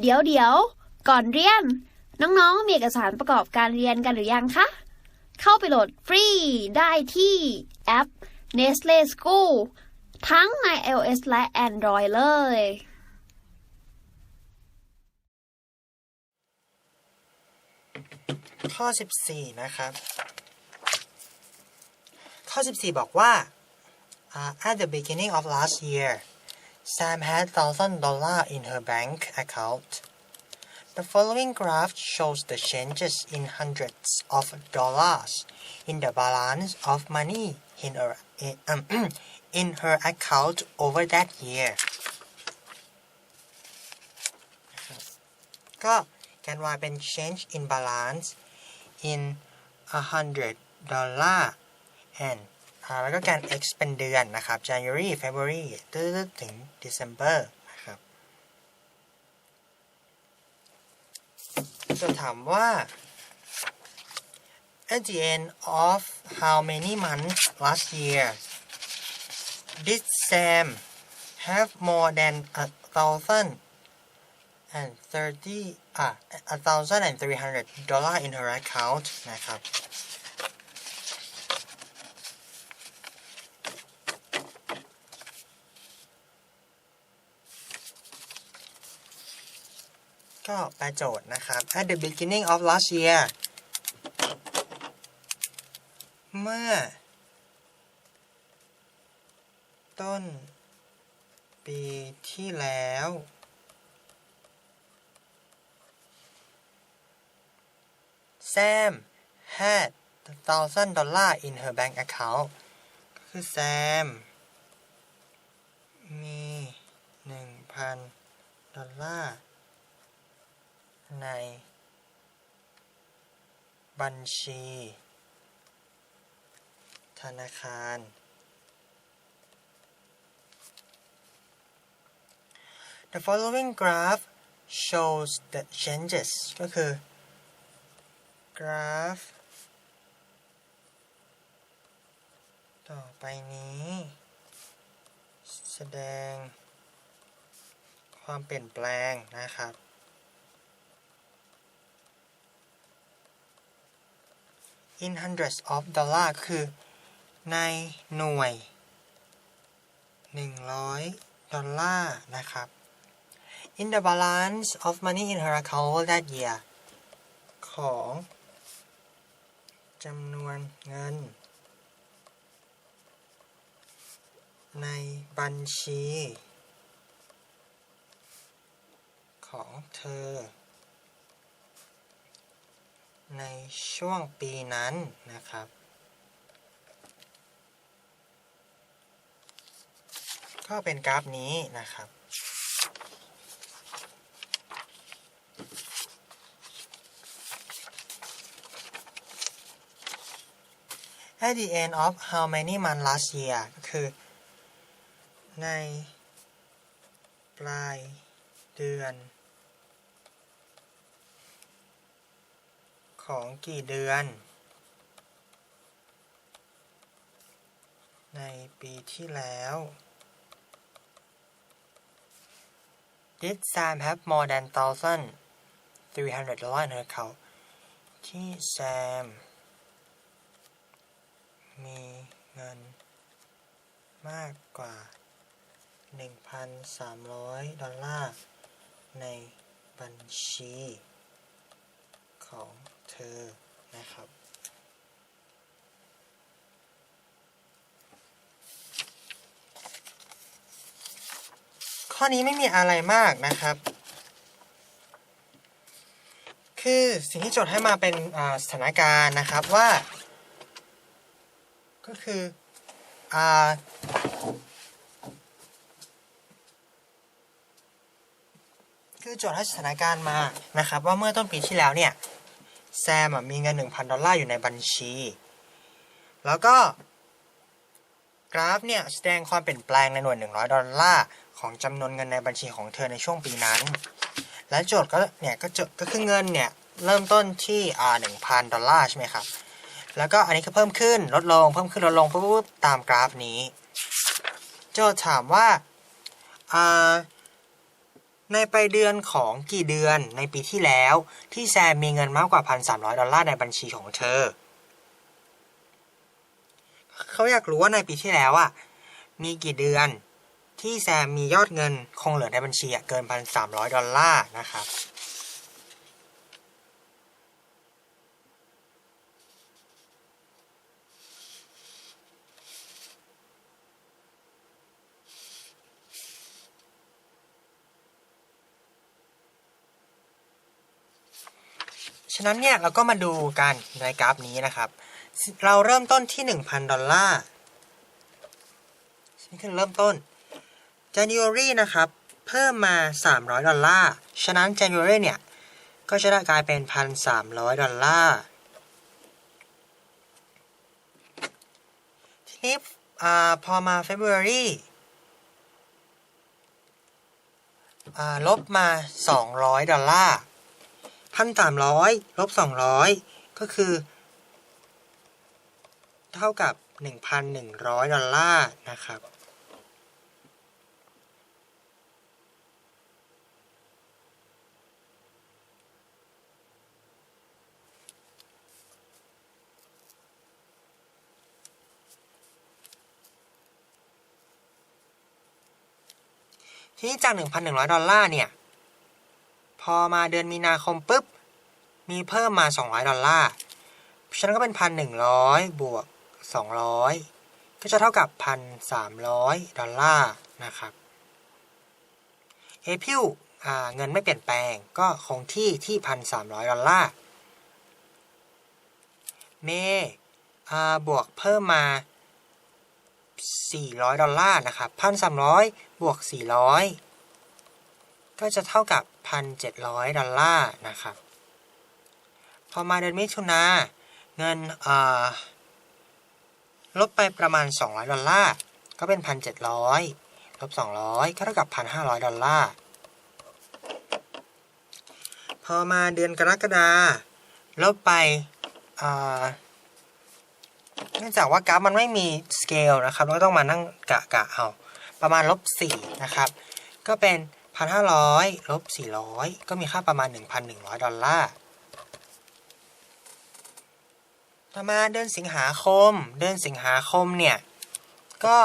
เดี๋ยวเดี๋ยว ก่อนเรียน น้องๆ มีเอกสารประกอบการเรียนกันหรือยังคะ เข้าไปโหลดฟรีได้ที่แอป Nestle School ทั้งใน iOS และ Android เลย ข้อ 14 นะครับ ข้อ 14 บอกว่า uh, at the beginning of last year Sam had thousand dollar in her bank account The following graph shows the changes in hundreds of dollars in the balance of money in her, in, um, in her account over that year นะครับก็แกน y เป็น change in balance in a hundred dollar and อ่า แล้วก็การ x เป็นเดือนนะครับ January February ตึ๊ดถึง December นะครับ จะถามว่า at the end of how many months last year did Sam have more than a thousand and thirty อะ a thousand and three hundred dollar in her account นะครับ ก็แปลโจทย์นะครับ at the beginning of last year เมื่อ ต้น ปีที่แล้ว Sam had thousand dollar in her bank account ก็คือ Sam มีหนึ่งพันดอลลาร์ ใน บัญชี ธนาคาร The following graph shows the changes ก็คือกราฟ ต่อไปนี้ แสดงความเปลี่ยนแปลงนะครับ in hundreds of dollar คือ ในหน่วย 100 ดอลลาร์นะครับ in the balance of money in her account that year ของจำนวนเงิน ในบัญชี ของเธอ ในช่วงปีนั้นนะครับ ก็เป็นกราฟนี้นะครับ at the end of how many months last year ก็คือ ในปลายเดือน ของกี่เดือน ในปีที่แล้ว Did Sam have more than thousand three hundred dollar in her account ที่ Sam มีเงิน มากกว่า 1,300 ดอลลาร์ ในบัญชีของ เธอนะครับ ข้อนี้ไม่มีอะไรมากนะครับ คือสิ่งที่โจทย์ให้มาเป็นสถานการณ์นะครับว่า ก็คืออคือโจทย์ให้สถานการณ์มานะครับ ว่าเมื่อต้นปีที่แล้วเนี่ย แซมมีเงิน 1,000 ดอลลาร์อยู่ในบัญชี แล้วก็ กราฟเนี่ยแสดงความเปลี่ยนแปลงในหน่วย 100 ดอลลาร์ของจำนวนเงินในบัญชีของเธอในช่วงปีนั้น และโจทย์ก็เนี่ยก็จะก็คือเงินเนี่ยเริ่มต้นที่อ่า1,000ดอลลาร์ใช่ไหมครับ แล้วก็อันนี้ก็เพิ่มขึ้นลดลงเพิ่มขึ้นลดลงปุ๊บตามกราฟนี้ โจทย์ถามว่าอ่า ในปลายเดือนของกี่เดือนในปีที่แล้ว ที่แซมมีเงินมากกว่า 1,300 ดอลลาร์ในบัญชีของเธอ เขาอยากรู้ว่าในปีที่แล้วอะมีกี่เดือนที่แซมมียอดเงินคงเหลือในบัญชีเกิน 1,300 ดอลลาร์นะครับะนั้นเนี่ยเราก็มาดูกันในกราฟนี้นะครับ เราเริ่มต้นที่ 1,000 ดอลลาร์นี่คือเริ่มต้น January นะครับ เพิ่มมา 300 ดอลลาร์ ฉะนั้น January เนี่ย ก็จะได้กลายเป็น 1,300 ดอลลาร์ ทีนี้อพอมา February อ่าลบมา 200 ดอลลาร์ พันสามร้อยลบสองร้อยก็คือ เท่ากับหนึ่งพันหนึ่งร้อยดอลลาร์นะครับ ทีนี้จาก 1,100 ดอลลาร์เนี่ย พอมาเดือนมีนาคมปุ๊บ มีเพิ่มมา 200 ดอลลาร์ฉะนั้นก็เป็น 1,100 บวก 200 ก็จะเท่ากับ 1,300 ดอลลาร์นะครับเอพิวเงินไม่เปลี่ยนแปลงก็คงที่ที่ 1,300 ดอลลาร์เม่บวกเพิ่มมา 400 ดอลลาร์นะครับ 1,300 บวก 400 ก็จะเท่ากับ 1,700 ดอลลาร์นะครับ พอมาเดือนมิถุนาเงินลบไปประมาณ 200 ดอลลาร์ ก็เป็น 1,700 ลบ 200 ก็เท่ากับ 1,500 ดอลลาร์ พอมาเดือนกรกฎาลบไปเนื่องจากว่ากราฟมันไม่มีสเกลนะครับเราก็ต้องมานั่งกะกะเอา ประมาณลบ4นะครับ ก็เป็น 1,500ลบ400 ก็มีค่าประมาณ 1,100 ดอลลาร์ต่อมาเดือนสิงหาคม เดือนสิงหาคมเนี่ย ก็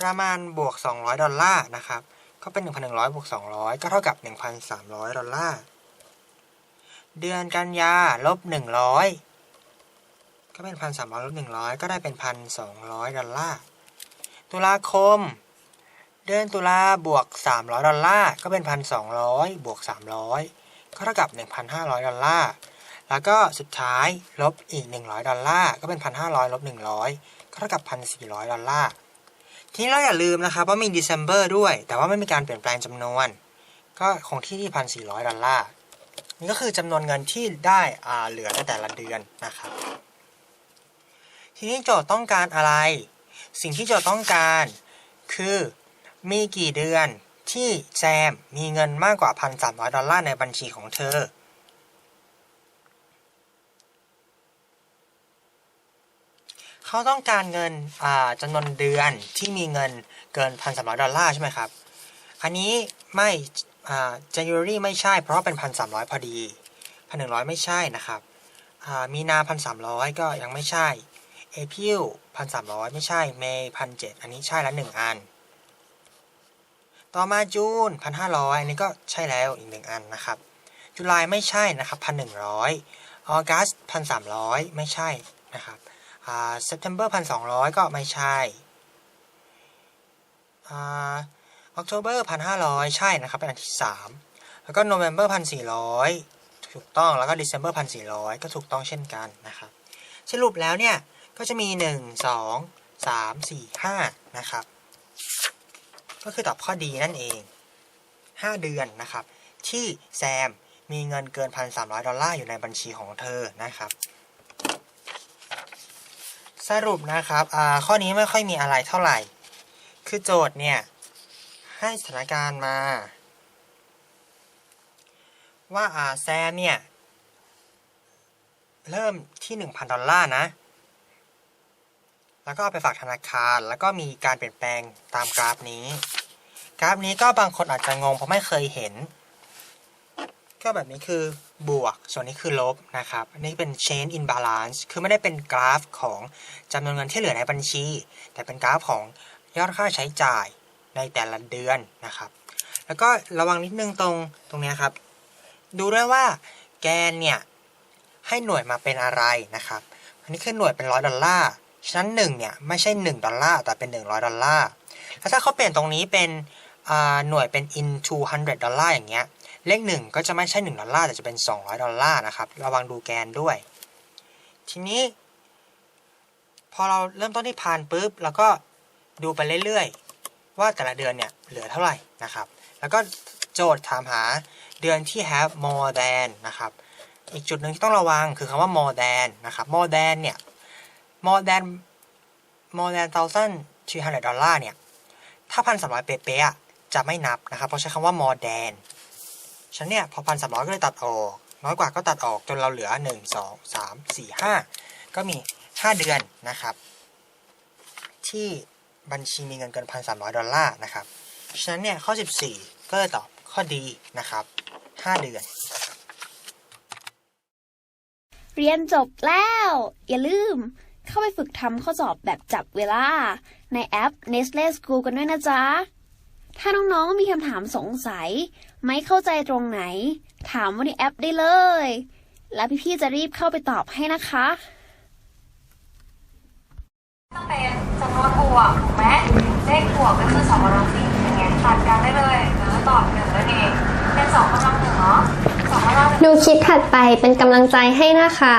ประมาณบวก 200 ดอลลาร์นะครับ ก็เป็น 1,100บวก200 ก็เท่ากับ 1,300 ดอลลาร์ เดือนกันยาลบ 100 ก็เป็น 1,300ลบ100 ก็ได้เป็น 1,200 ดอลลาร์ ตุลาคม เดือนตุลาบวก 300 ดอลลาร์ ก็เป็น 1,200 บวก 300 ก็เท่ากับ 1,500 ดอลลาร์ แล้วก็สุดท้ายลบอีก 100 ดอลลาร์ ก็เป็น 1,500 ลบ 100 ก็เท่ากับ 1,400 ดอลลาร์ ทีนี้เราอย่าลืมนะครับว่ามี December ด้วย แต่ว่าไม่มีการเปลี่ยนแปลงจำนวน ก็คงที่ที่ 1,400 ดอลลาร์ นี่ก็คือจำนวนเงินที่ได้อาเหลือในแต่ละเดือนนะครับ ทีนี้โจทย์ต้องการอะไร สิ่งที่โจทย์ต้องการ คือมีกี่เดือนที่แซมมีเงินมากกว่า 1,300 ดอลลาร์ในบัญชีของเธอ เขาต้องการเงินจำนวนเดือนที่มีเงินเกิน 1,300 ดอลลาร์ใช่ไหมครับ อันนี้ไม่อ่า January ไม่ใช่เพราะเป็น 1,300 พอดี 1,100 ไม่ใช่นะครับอ่ามีนา 1,300 ก็ยังไม่ใช่ เอพิลพันสามร้อยไม่ใช่ เมย์พันเจ็ดอันนี้ใช่แล้วหนึ่งอัน ต่อมาจูนพันห้าร้อยอันนี้ก็ใช่แล้วอีกหนึ่งอันนะครับ จุลายไม่ใช่นะครับพันหนึ่งร้อยออกัสพันสามร้อยไม่ใช่นะครับอ่าเซปเทมเบอร์พันสองร้อยก็ไม่ใช่อ่าออกโทเบอร์พันห้าร้อยใช่นะครับเป็นอันที่สามแล้วก็โนเวมเบอร์พันสี่ร้อยถูกต้องแล้วก็ดิเซมเบอร์พันสี่ร้อยก็ถูกต้องเช่นกันนะครับ สรุปแล้วเนี่ย ก็จะมี 1 2 3 4 5 นะครับ ก็คือตอบข้อดีนั่นเอง 5 เดือนนะครับ ที่แซมมีเงินเกิน 1,300 ดอลลาร์อยู่ในบัญชีของเธอนะครับ สรุปนะครับอ่าข้อนี้ไม่ค่อยมีอะไรเท่าไหร่ คือโจทย์เนี่ย ให้สถานการณ์มา ว่าอ่าแซมเนี่ย เริ่มที่ 1,000 ดอลลาร์นะ แล้วก็เอาไปฝากธนาคาร แล้วก็มีการเปลี่ยนแปลงตามกราฟนี้ กราฟนี้ก็บางคนอาจจะงงเพราะไม่เคยเห็น ก็แบบนี้คือบวก ส่วนนี้คือลบนะครับ อันนี่เป็น change in balance คือไม่ได้เป็นกราฟของจำนวนเงินที่เหลือในบัญชี แต่เป็นกราฟของยอดค่าใช้จ่ายในแต่ละเดือนนะครับ แล้วก็ระวังนิดนึงตรงตรงนี้ครับ ดูด้วยว่าแกนเนี่ยให้หน่วยมาเป็นอะไรนะครับ อันนี้คือหน่วยเป็นร้อยดอลลาร์ ฉะนั้นหนึ่งเนี่ยไม่ใช่หนึ่งดอลลาร์แต่เป็นหนึ่งร้อยดอลลาร์แล้วถ้าเขาเปลี่ยนตรงนี้เป็นหน่วยเป็น into hundred ดอลลาร์อย่างเงี้ยเลขหนึ่งก็จะไม่ใช่หนึ่งดอลลาร์แต่จะเป็นสองร้อยดอลลาร์นะครับ ระวังดูแกนด้วย ทีนี้ พอเราเริ่มต้นที่พันปุ๊บแล้วก็ดูไปเรื่อยๆ ว่าแต่ละเดือนเนี่ยเหลือเท่าไหร่นะครับ แล้วก็โจทย์ถามหาเดือนที่ have more than นะครับ อีกจุดหนึ่งที่ต้องระวังคือคำว่า more than นะครับ more than เนี่ย more than more than thousand two hundred ดอลลาร์เนี่ย ถ้าพันสามร้อยเป๊ะๆจะไม่นับนะครับ เพราะใช้คำว่า more than ฉันเนี่ย พอพันสามร้อยก็เลยตัดออก น้อยกว่าก็ตัดออกจนเราเหลือหนึ่งสองสามสี่ห้าก็มีห้าเดือนนะครับ ที่บัญชีมีเงินเกินพันสามร้อยดอลลาร์นะครับ ฉะนั้นเนี่ย ข้อ14ก็เลยตอบข้อดีนะครับ5เดือน เรียนจบแล้ว อย่าลืม เข้าไปฝึกทำข้อสอบแบบจับเวลา ในแอป Nestle School กันด้วยนะจ๊ะ ถ้าน้องๆมีคำถามสงสัย ไม่เข้าใจตรงไหน ถามว่าในแอปได้เลย แล้วพี่ๆจะรีบเข้าไปตอบให้นะคะต้องเป็นจำนวนบวกถูกไหมเลขบวกก็คือสองกำลังสี่อย่างเงี้ยตัดกันได้เลยหรือตอบหนึ่งนั่นเองเป็นสองกำลังหนึ่งเนาะสองกำลังหนึ่ง ดูคลิปถัดไปเป็นกำลังใจให้นะคะ